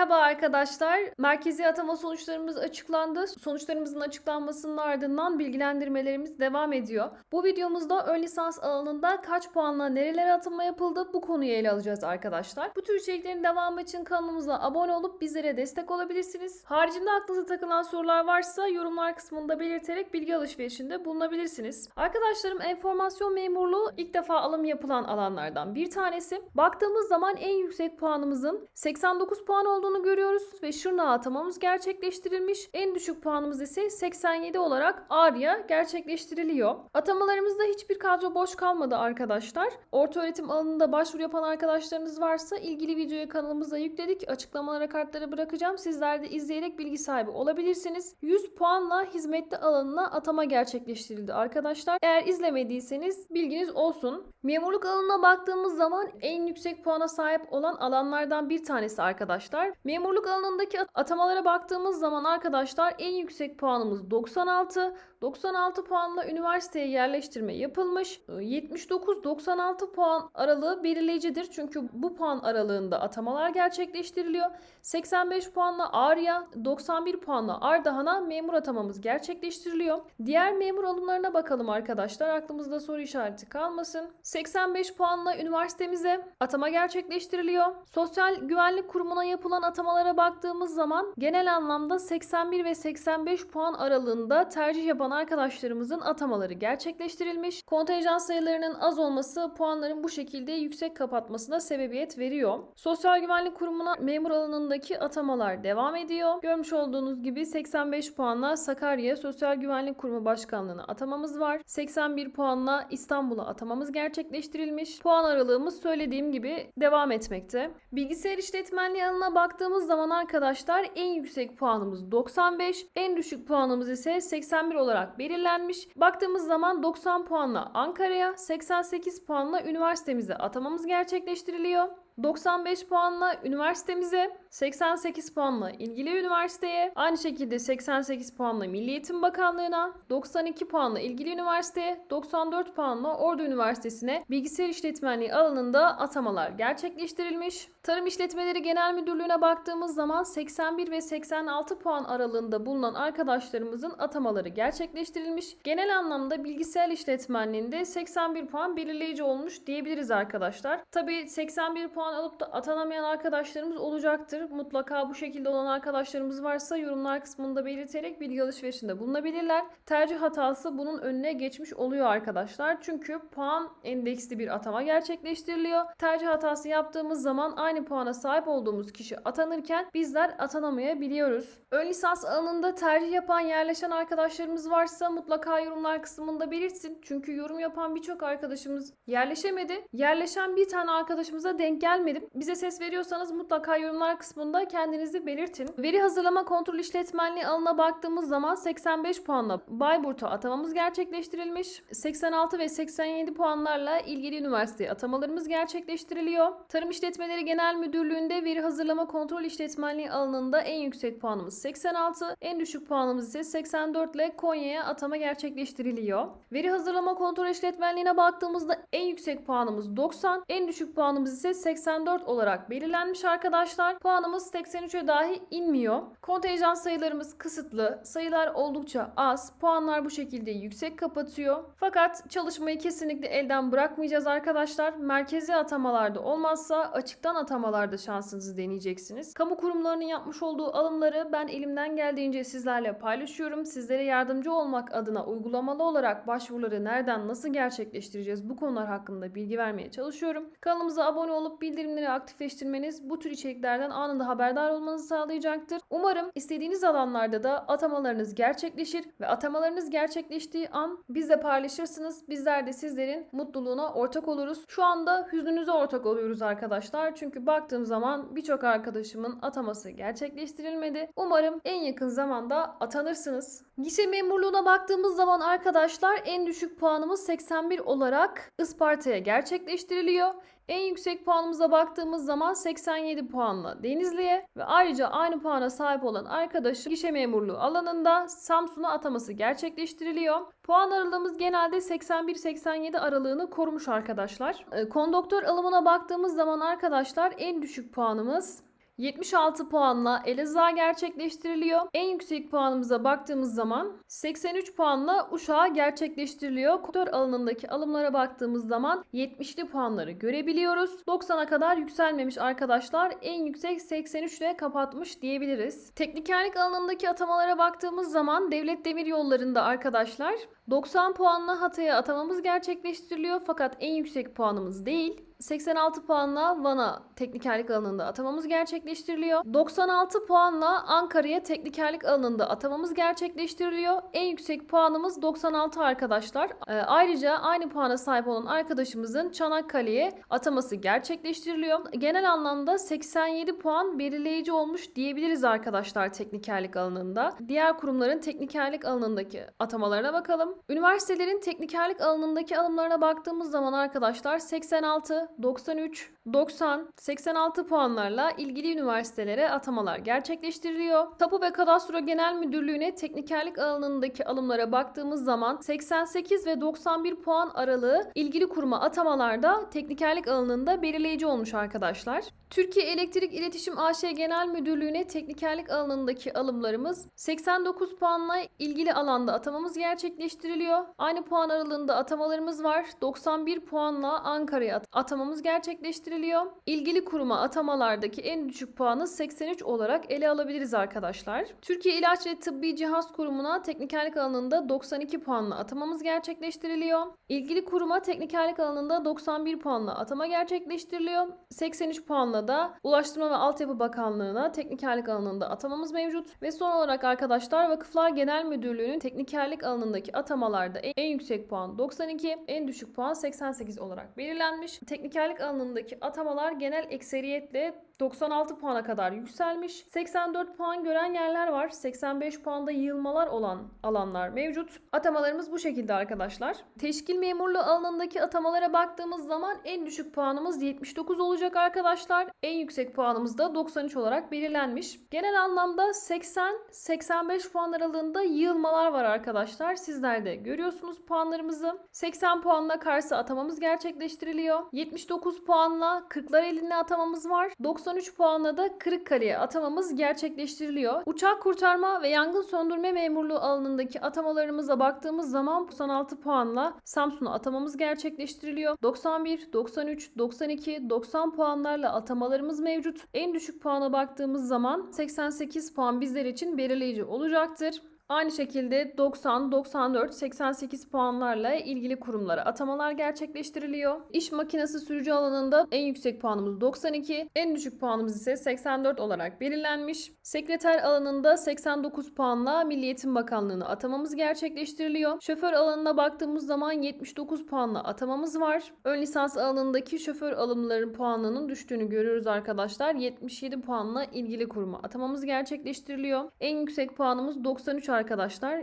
Merhaba arkadaşlar. Merkezi atama sonuçlarımız açıklandı. Sonuçlarımızın açıklanmasının ardından bilgilendirmelerimiz devam ediyor. Bu videomuzda ön lisans alanında kaç puanla nerelere atama yapıldı bu konuyu ele alacağız arkadaşlar. Bu tür içeriklerin devamı için kanalımıza abone olup bizlere destek olabilirsiniz. Haricinde aklınıza takılan sorular varsa yorumlar kısmında belirterek bilgi alışverişinde bulunabilirsiniz. Arkadaşlarım enformasyon memurluğu ilk defa alım yapılan alanlardan bir tanesi. Baktığımız zaman en yüksek puanımızın 89 puan olduğunu görüyoruz ve Şırnağa atamamız gerçekleştirilmiş. En düşük puanımız ise 87 olarak Ağrı'ya gerçekleştiriliyor. Atamalarımızda hiçbir kadro boş kalmadı arkadaşlar. Orta öğretim alanında başvuru yapan arkadaşlarınız varsa ilgili videoyu kanalımıza yükledik. Açıklamalara kartları bırakacağım. Sizler de izleyerek bilgi sahibi olabilirsiniz. 100 puanla hizmetli alanına atama gerçekleştirildi arkadaşlar. Eğer izlemediyseniz bilginiz olsun. Memurluk alanına baktığımız zaman en yüksek puana sahip olan alanlardan bir tanesi arkadaşlar. Memurluk alanındaki atamalara baktığımız zaman arkadaşlar en yüksek puanımız 96. 96 puanla üniversiteye yerleştirme yapılmış. 79-96 puan aralığı belirleyicidir. Çünkü bu puan aralığında atamalar gerçekleştiriliyor. 85 puanla Ağrı'ya, 91 puanla Ardahan'a memur atamamız gerçekleştiriliyor. Diğer memur alımlarına bakalım arkadaşlar. Aklımızda soru işareti kalmasın. 85 puanla üniversitemize atama gerçekleştiriliyor. Sosyal Güvenlik Kurumu'na yapılan atamalara baktığımız zaman genel anlamda 81 ve 85 puan aralığında tercih yapan arkadaşlarımızın atamaları gerçekleştirilmiş. Kontenjan sayılarının az olması puanların bu şekilde yüksek kapatmasına sebebiyet veriyor. Sosyal Güvenlik Kurumu'na memur alanındaki atamalar devam ediyor. Görmüş olduğunuz gibi 85 puanla Sakarya Sosyal Güvenlik Kurumu Başkanlığı'na atamamız var. 81 puanla İstanbul'a atamamız gerçekleştirilmiş. Puan aralığımız söylediğim gibi devam etmekte. Bilgisayar işletmenliği alanına baktığımız zaman arkadaşlar en yüksek puanımız 95, en düşük puanımız ise 81 olarak belirlenmiş. Baktığımız zaman 90 puanla Ankara'ya, 88 puanla üniversitemize atamamız gerçekleştiriliyor. 95 puanla üniversitemize, 88 puanla ilgili üniversiteye, aynı şekilde 88 puanla Milli Eğitim Bakanlığı'na, 92 puanla ilgili üniversiteye, 94 puanla Ordu Üniversitesi'ne bilgisayar işletmenliği alanında atamalar gerçekleştirilmiş. Tarım İşletmeleri Genel Müdürlüğü'ne baktığımız zaman 81 ve 86 puan aralığında bulunan arkadaşlarımızın atamaları gerçekleştirilmiş. Genel anlamda bilgisayar işletmenliğinde 81 puan belirleyici olmuş diyebiliriz arkadaşlar. Tabi 81 puan alıp da atanamayan arkadaşlarımız olacaktır. Mutlaka bu şekilde olan arkadaşlarımız varsa yorumlar kısmında belirterek bilgi alışverişinde bulunabilirler. Tercih hatası bunun önüne geçmiş oluyor arkadaşlar. Çünkü puan endeksli bir atama gerçekleştiriliyor. Tercih hatası yaptığımız zaman aynı puana sahip olduğumuz kişi atanırken bizler atanamayabiliyoruz. Ön lisans alanında tercih yapan yerleşen arkadaşlarımız varsa mutlaka yorumlar kısmında belirtsin. Çünkü yorum yapan birçok arkadaşımız yerleşemedi. Yerleşen bir tane arkadaşımıza denk gelmedim. Bize ses veriyorsanız mutlaka yorumlar kısmında kendinizi belirtin. Veri hazırlama kontrol işletmenliği alanına baktığımız zaman 85 puanla Bayburt'a atamamız gerçekleştirilmiş. 86 ve 87 puanlarla ilgili üniversiteye atamalarımız gerçekleştiriliyor. Tarım İşletmeleri Genel Müdürlüğü'nde veri hazırlama kontrol işletmenliği alanında en yüksek puanımız 86, en düşük puanımız ise 84 ile Konya'ya atama gerçekleştiriliyor. Veri hazırlama kontrol işletmenliğine baktığımızda en yüksek puanımız 90, en düşük puanımız ise 84 olarak belirlenmiş arkadaşlar. Puanımız 83'e dahi inmiyor. Kontenjan sayılarımız kısıtlı, sayılar oldukça az. Puanlar bu şekilde yüksek kapatıyor. Fakat çalışmayı kesinlikle elden bırakmayacağız arkadaşlar. Merkezi atamalarda olmazsa açıktan atamalarda şansınızı deneyeceksiniz. Kamu kurumlarının yapmış olduğu alımları ben elimden geldiğince sizlerle paylaşıyorum. Sizlere yardımcı olmak adına uygulamalı olarak başvuruları nereden nasıl gerçekleştireceğiz bu konular hakkında bilgi vermeye çalışıyorum. Kanalımıza abone olup bildirimleri aktifleştirmeniz bu tür içeriklerden anında haberdar olmanızı sağlayacaktır. Umarım istediğiniz alanlarda da atamalarınız gerçekleşir ve atamalarınız gerçekleştiği an bizle paylaşırsınız. Bizler de sizlerin mutluluğuna ortak oluruz. Şu anda hüznünüze ortak oluyoruz arkadaşlar. Çünkü baktığım zaman birçok arkadaşımın ataması gerçekleştirilmedi. Umarım en yakın zamanda atanırsınız. Gişe memurluğuna baktığımız zaman arkadaşlar en düşük puanımız 81 olarak Isparta'ya gerçekleştiriliyor. En yüksek puanımıza baktığımız zaman 87 puanla Denizli'ye ve ayrıca aynı puana sahip olan arkadaşım gişe memurluğu alanında Samsun'a ataması gerçekleştiriliyor. Puan aralığımız genelde 81-87 aralığını korumuş arkadaşlar. Ee, Kondoktör alımına baktığımız zaman arkadaşlar en düşük puanımız 76 puanla Elazığ gerçekleştiriliyor. En yüksek puanımıza baktığımız zaman 83 puanla Uşak'a gerçekleştiriliyor. Kutor alanındaki alımlara baktığımız zaman 70'li puanları görebiliyoruz. 90'a kadar yükselmemiş arkadaşlar. En yüksek 83 ile kapatmış diyebiliriz. Teknikerlik alanındaki atamalara baktığımız zaman devlet demir yollarında arkadaşlar 90 puanla Hatay'a atamamız gerçekleştiriliyor fakat en yüksek puanımız değil. 86 puanla Van'a teknikerlik alanında atamamız gerçekleştiriliyor. 96 puanla Ankara'ya teknikerlik alanında atamamız gerçekleştiriliyor. En yüksek puanımız 96 arkadaşlar. Ee, ayrıca aynı puana sahip olan arkadaşımızın Çanakkale'ye ataması gerçekleştiriliyor. Genel anlamda 87 puan belirleyici olmuş diyebiliriz arkadaşlar teknikerlik alanında. Diğer kurumların teknikerlik alanındaki atamalarına bakalım. Üniversitelerin teknikerlik alanındaki alımlarına baktığımız zaman arkadaşlar 86, 93, 90, 86 puanlarla ilgili üniversitelere atamalar gerçekleştiriliyor. Tapu ve Kadastro Genel Müdürlüğü'ne teknikerlik alanındaki alımlara baktığımız zaman 88 ve 91 puan aralığı ilgili kuruma atamalarda teknikerlik alanında belirleyici olmuş arkadaşlar. Türkiye Elektrik İletişim AŞ Genel Müdürlüğü'ne teknikerlik alanındaki alımlarımız 89 puanla ilgili alanda atamamız gerçekleştiriliyor. Aynı puan aralığında atamalarımız var. 91 puanla Ankara'ya at- atamamız gerçekleştiriliyor. İlgili kuruma atamalardaki en düşük puanı 83 olarak ele alabiliriz arkadaşlar. Türkiye İlaç ve Tıbbi Cihaz Kurumu'na teknikerlik alanında 92 puanla atamamız gerçekleştiriliyor. İlgili kuruma teknikerlik alanında 91 puanla atama gerçekleştiriliyor. 83 puanla da Ulaştırma ve Altyapı Bakanlığı'na teknikerlik alanında atamamız mevcut. Ve son olarak arkadaşlar Vakıflar Genel Müdürlüğü'nün teknikerlik alanındaki atamalarda en yüksek puan 92, en düşük puan 88 olarak belirlenmiş. Teknikerlik alanındaki atamalar genel ekseriyetle 96 puana kadar yükselmiş. 84 puan gören yerler var. 85 puanda yığılmalar olan alanlar mevcut. Atamalarımız bu şekilde arkadaşlar. Teşkil memurluğu alanındaki atamalara baktığımız zaman en düşük puanımız 79 olacak arkadaşlar. En yüksek puanımız da 93 olarak belirlenmiş. Genel anlamda 80-85 puan aralığında yığılmalar var arkadaşlar. Sizler de görüyorsunuz puanlarımızı. 80 puanla Kars'a atamamız gerçekleştiriliyor. 79 puanla Kırklareli'ne atamamız var. 93 puanla da Kırıkkale'ye atamamız gerçekleştiriliyor. Uçak kurtarma ve yangın söndürme memurluğu alanındaki atamalarımıza baktığımız zaman 96 puanla Samsun'a atamamız gerçekleştiriliyor. 91, 93, 92, 90 puanlarla atamalarımız mevcut. En düşük puana baktığımız zaman 88 puan bizler için belirleyici olacaktır. Aynı şekilde 90, 94, 88 puanlarla ilgili kurumlara atamalar gerçekleştiriliyor. İş makinesi sürücü alanında en yüksek puanımız 92, en düşük puanımız ise 84 olarak belirlenmiş. Sekreter alanında 89 puanla Milli Eğitim Bakanlığı'na atamamız gerçekleştiriliyor. Şoför alanına baktığımız zaman 79 puanla atamamız var. Ön lisans alanındaki şoför alımların puanının düştüğünü görüyoruz arkadaşlar. 77 puanla ilgili kuruma atamamız gerçekleştiriliyor. En yüksek puanımız 93 arkadaşlar.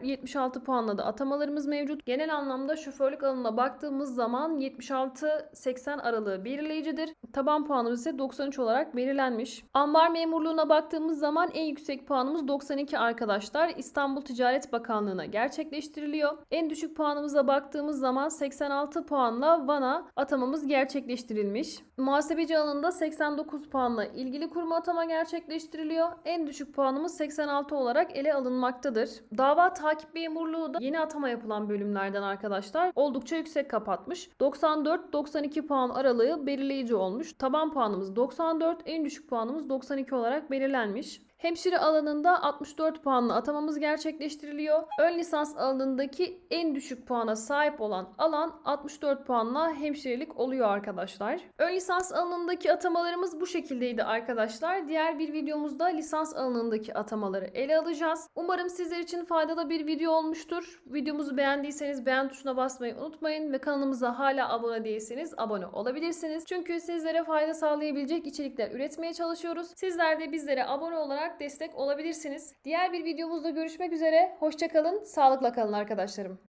76 puanla da atamalarımız mevcut. Genel anlamda şoförlük alanına baktığımız zaman 76-80 aralığı belirleyicidir. Taban puanımız ise 93 olarak belirlenmiş. Ambar memurluğuna baktığımız zaman en yüksek puanımız 92 arkadaşlar. İstanbul Ticaret Bakanlığı'na gerçekleştiriliyor. En düşük puanımıza baktığımız zaman 86 puanla Van'a atamamız gerçekleştirilmiş. Muhasebeci alanında 89 puanla ilgili kuruma atama gerçekleştiriliyor. En düşük puanımız 86 olarak ele alınmaktadır. Dava takip memurluğu da yeni atama yapılan bölümlerden arkadaşlar oldukça yüksek kapatmış. 94-92 puan aralığı belirleyici olmuş. Taban puanımız 94, en düşük puanımız 92 olarak belirlenmiş. Hemşire alanında 64 puanla atamamız gerçekleştiriliyor. Ön lisans alanındaki en düşük puana sahip olan alan 64 puanla hemşirelik oluyor arkadaşlar. Ön lisans alanındaki atamalarımız bu şekildeydi arkadaşlar. Diğer bir videomuzda lisans alanındaki atamaları ele alacağız. Umarım sizler için faydalı bir video olmuştur. Videomuzu beğendiyseniz beğen tuşuna basmayı unutmayın ve kanalımıza hala abone değilseniz abone olabilirsiniz. Çünkü sizlere fayda sağlayabilecek içerikler üretmeye çalışıyoruz. Sizler de bizlere abone olarak destek olabilirsiniz. Diğer bir videomuzda görüşmek üzere. Hoşçakalın, sağlıkla kalın arkadaşlarım.